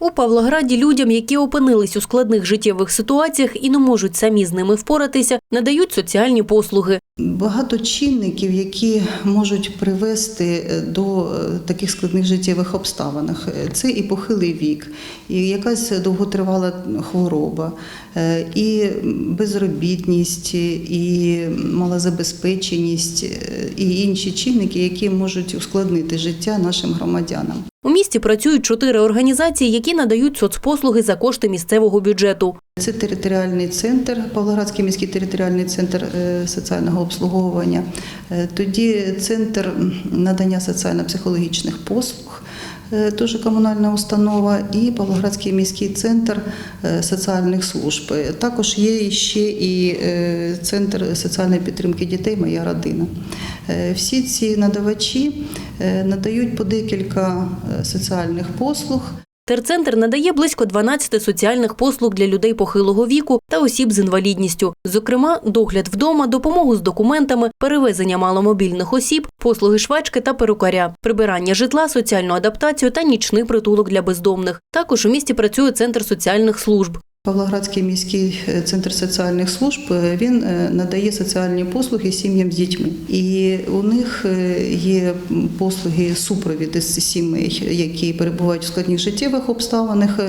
У Павлограді людям, які опинились у складних життєвих ситуаціях і не можуть самі з ними впоратися, надають соціальні послуги. Багато чинників, які можуть привести е, до е, таких складних життєвих обставинах. Е, Це і похилий вік, і якась довготривала хвороба, і безробітність, і малозабезпеченість, і інші чинники, які можуть ускладнити життя нашим громадянам. У місті працюють чотири організації, які надають соцпослуги за кошти місцевого бюджету. Це територіальний центр, Павлоградський міський територіальний центр е, соціального обслуговування. Е, Тоді центр надання соціально-психологічних послуг, теж комунальна установа, і Павлоградський міський центр е, соціальних служб. Також є ще і центр соціальної підтримки дітей Моя родина. Всі ці надавачі надають по декілька соціальних послуг. Терцентр надає близько 12 соціальних послуг для людей похилого віку та осіб з інвалідністю. Зокрема, догляд вдома, допомогу з документами, перевезення маломобільних осіб, послуги швачки та перукаря, прибирання житла, соціальну адаптацію та нічний притулок для бездомних. Також у місті працює центр соціальних служб. Павлоградський міський е, центр соціальних служб е, він е, надає соціальні послуги сім'ям з дітьми, і у них є послуги супровіду з сімей, які перебувають у складних життєвих обставинах.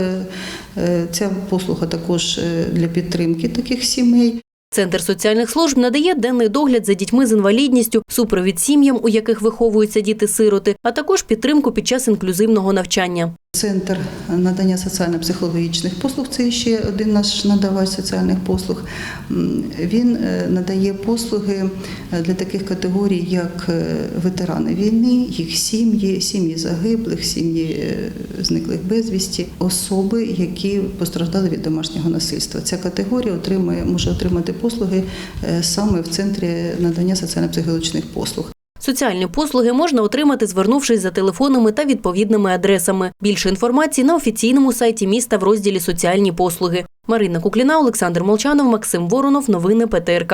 Ця послуга також для підтримки таких сімей. Центр соціальних служб надає денний догляд за дітьми з інвалідністю, супровід сім'ям, у яких виховуються діти-сироти, а також підтримку під час інклюзивного навчання. Центр надання соціально-психологічних послуг це ще один наш надавач соціальних послуг. Він е, надає послуги е, для таких категорій, як е, ветерани війни, їх сім'ї, сім'ї загиблих, сім'ї зниклих безвісті, особи, які постраждали від домашнього насильства. Ця категорія отримує може отримати послуги саме в центрі надання соціально-психологічних послуг. Соціальні послуги можна отримати, звернувшись за телефонами та відповідними адресами. Більше інформації на офіційному сайті міста в розділі Соціальні послуги. Марина Кукліна, Олександр Молчанов, Максим Воронов. Новини ПТРК.